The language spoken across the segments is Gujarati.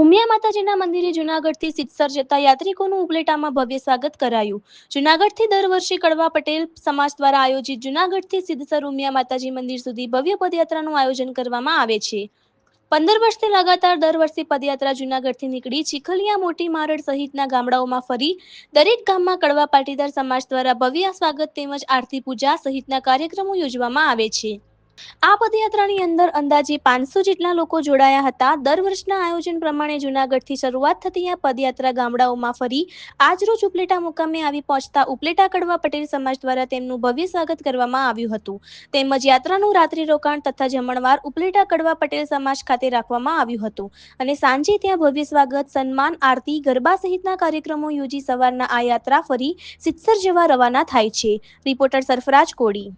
ઉમિયા માતાજીના મંદિરે જુનાગઢથી સિત્સર જતા યાત્રિકોનું ઉપલેટામાં ભવ્ય સ્વાગત કરાયું. જુનાગઢથી દર વર્ષે કડવા પટેલ સમાજ દ્વારા આયોજિત જુનાગઢથી સિદ્ધસર ઉમિયા માતાજી મંદિર સુધી ભવ્ય પદયાત્રાનું આયોજન કરવામાં આવે છે. પંદર વર્ષથી લગાતાર દર વર્ષે પદયાત્રા જુનાગઢથી નીકળી ચીખલિયા મોટી મારડ સહિતના ગામડાઓમાં ફરી દરેક ગામમાં કડવા પાટીદાર સમાજ દ્વારા ભવ્ય સ્વાગત તેમજ આરતી પૂજા સહિતના કાર્યક્રમો યોજવામાં આવે છે. આ પદયાત્રાની અંદર અંદાજે પાંચસો જેટલા લોકો જોડાયા હતા. દર વર્ષના આયોજન પ્રમાણે જુનાગઢથી શરૂઆત થતી આ પદયાત્રા ગામડાઓમાં ફરી આજરોજ ઉપલેટા મુકામે આવી પહોંચતા ઉપલેટા કડવા પટેલ સમાજ દ્વારા તેમનું ભવ્ય સ્વાગત કરવામાં આવ્યું હતું. તેમજ યાત્રાનું રાત્રિ રોકાણ તથા જમણવાર ઉપલેટા કડવા પટેલ સમાજ ખાતે રાખવામાં આવ્યું હતું. અને સાંજે ત્યાં ભવ્ય સ્વાગત, સન્માન, આરતી, ગરબા સહિતના કાર્યક્રમો યોજી સવારના આ યાત્રા ફરી સિત્સર જવા રવાના થાય છે. રિપોર્ટર સરફરાજ કોડી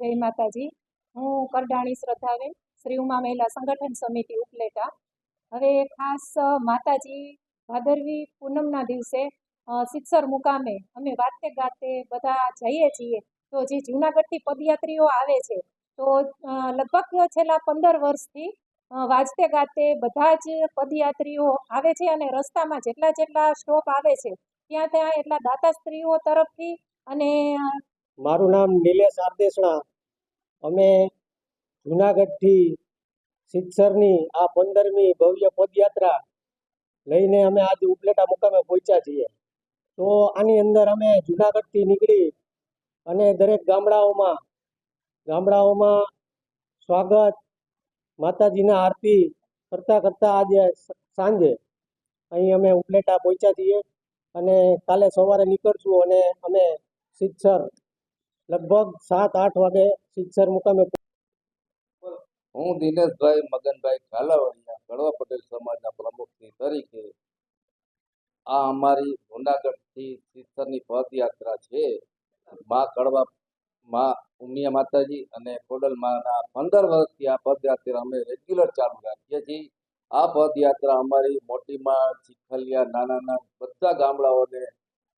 જય માતાજી. હું કરડાણી શ્રદ્ધાબેન શ્રી ઉમા મહિલા સંગઠન સમિતિ ઉપલેટા. હવે ખાસ માતાજી ભાદરવી પૂનમના દિવસે સિત્સર મુકામે અમે વાતે ગાતે બધા જઈએ છીએ. તો જે જૂનાગઢથી પદયાત્રીઓ આવે છે, તો લગભગ છેલ્લા પંદર વર્ષથી વાજતે ગાતે બધા જ પદયાત્રીઓ આવે છે અને રસ્તામાં જેટલા જેટલા સ્ટોપ આવે છે, ત્યાં ત્યાં એટલા દાતા સ્ત્રીઓ તરફથી અને મારું નામ નિલેશ આરદેસણા અમે જુનાગઢથી સિત્સરની આ પંદરમી ભવ્ય પદયાત્રા લઈને અમે આજે ઉપલેટા મુકામે પહોંચ્યા છીએ. તો આની અંદર અમે જુનાગઢથી નીકળી અને દરેક ગામડાઓમાં ગામડાઓમાં સ્વાગત, માતાજીના આરતી કરતાં કરતાં આજે સાંજે અહીં અમે ઉપલેટા પહોંચ્યા છીએ અને કાલે સવારે નીકળશું અને અમે સિત્સર લગભગ સાત, આઠ વાગે શિક્ષર મુકામે હું દિનેશભાઈ, મગનભાઈ કાલાવડિયા કડવા પટેલ સમાજના પ્રમુખની તરીકે આ અમારી જુનાગઢથી શિક્ષરની પદયાત્રા છે. મા કડવા, મા ઉમિયા માતાજી અને ખોડલ માના પંદર વર્ષથી આ પદયાત્રા અમે રેગ્યુલર ચાલુ રાખીએ છીએ. આ પદયાત્રા અમારી મોટીમાં, ચીખલિયા નાના નાના બધા ગામડાઓને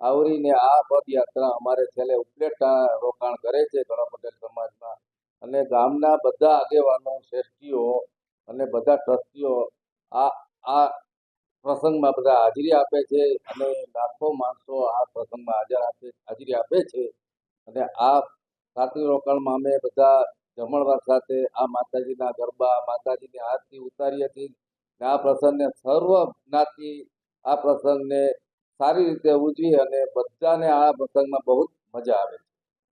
આવરીને આ પદયાત્રા અમારે છેલ્લે ઉપલેટા રોકાણ કરે છે ઘણા પટેલ સમાજમાં. અને ગામના બધા આગેવાનો, શ્રેષ્ઠીઓ અને બધા ટ્રસ્ટીઓ આ આ પ્રસંગમાં બધા હાજરી આપે છે અને લાખો માણસો આ પ્રસંગમાં હાજર આપે, હાજરી આપે છે. અને આ રાત્રિ રોકાણમાં અમે બધા જમણવાર સાથે આ માતાજીના ગરબા, માતાજીની આરતી છીએ. અને આ પ્રસંગને સર્વ જ્ઞાતિ આ પ્રસંગને સારી રીતે ઉજવી અને બધાને આ પ્રસંગમાં બહુ મજા આવે છે.